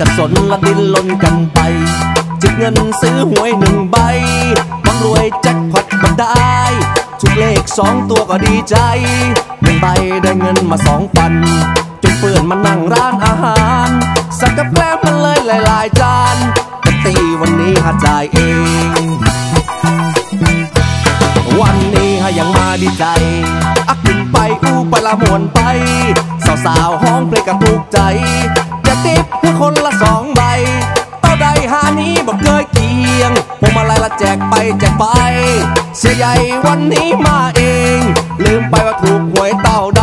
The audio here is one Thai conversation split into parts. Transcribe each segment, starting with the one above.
กระสนละดินล้นกันไป จึกเงินซื้อหวยหนึ่งใบมันรวยแจ็คพอตก็ได้ทุกเลขสองตัวก็ดีใจหนึ่งใบได้เงินมาสองพันจนเปื่อนมานั่งร้านอาหารสักกับแกล้มมันเลยหลาย ๆ จานแต่ตีวันนี้หาจ่ายเอง วันนี้ฮะยังมาดีใจอักขึ้นไปอู้ไปละมวนไป สาวๆห้องเพลงกันถูกใจ กไปแจกไป เสียใหญ่วันนี้มาเอง ลืมไปว่าถูกหวยเต่าใด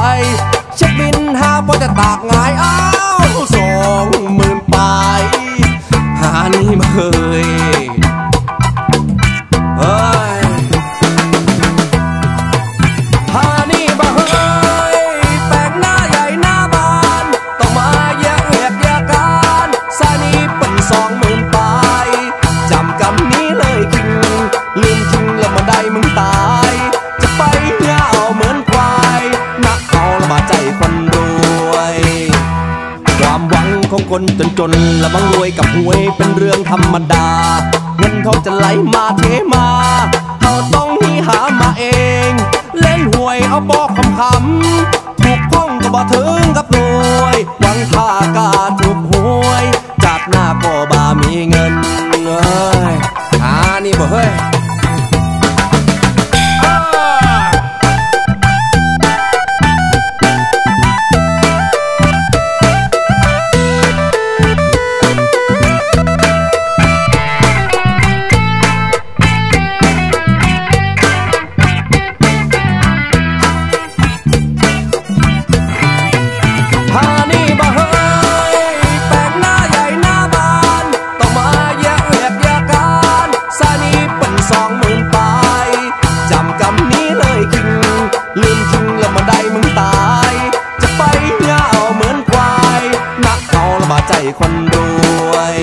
เช็คบินห้าพอจะตากงายอ้าวสองหมื่นไปหานี้มาเคย หวังของคนจนจนและบางรวยกับหวยเป็นเรื่องธรรมดา เงินทองจะไหลมาเทมาเราต้องมีหามาเอง เล่นหวยเอาบอกคำคำถูกพ้องก็บ่ถึงกับรวยหวังค่ากาถูกหวยจากหน้าก็บ่ามีเงินเอ้ยหานี่บ่เฮ้ย จำนี้เลยคิง ลืมคิงแล้วมาได้มึงตาย จะไปเหงาเหมือนควายนักเอาละมาใจคนรวย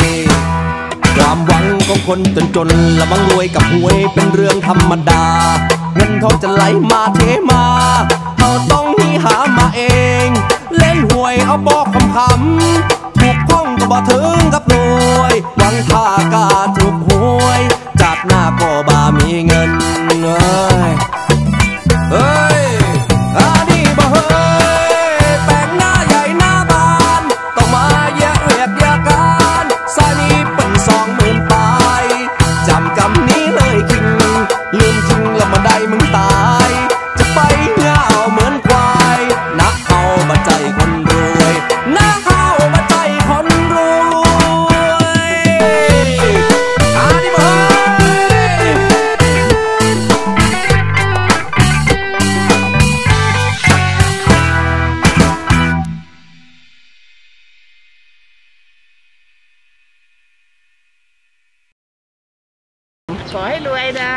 ความหวังของคนจนจนละบางรวยกับหวยเป็นเรื่องธรรมดา เงินทองจะไหลมาเทมาเราต้องมีหามาเอง เล่นหวยเอาบอกคำคำถูกพ้องก็บ่ถึงกับรวยหวังค่ากาถู ขอให้รวยนะ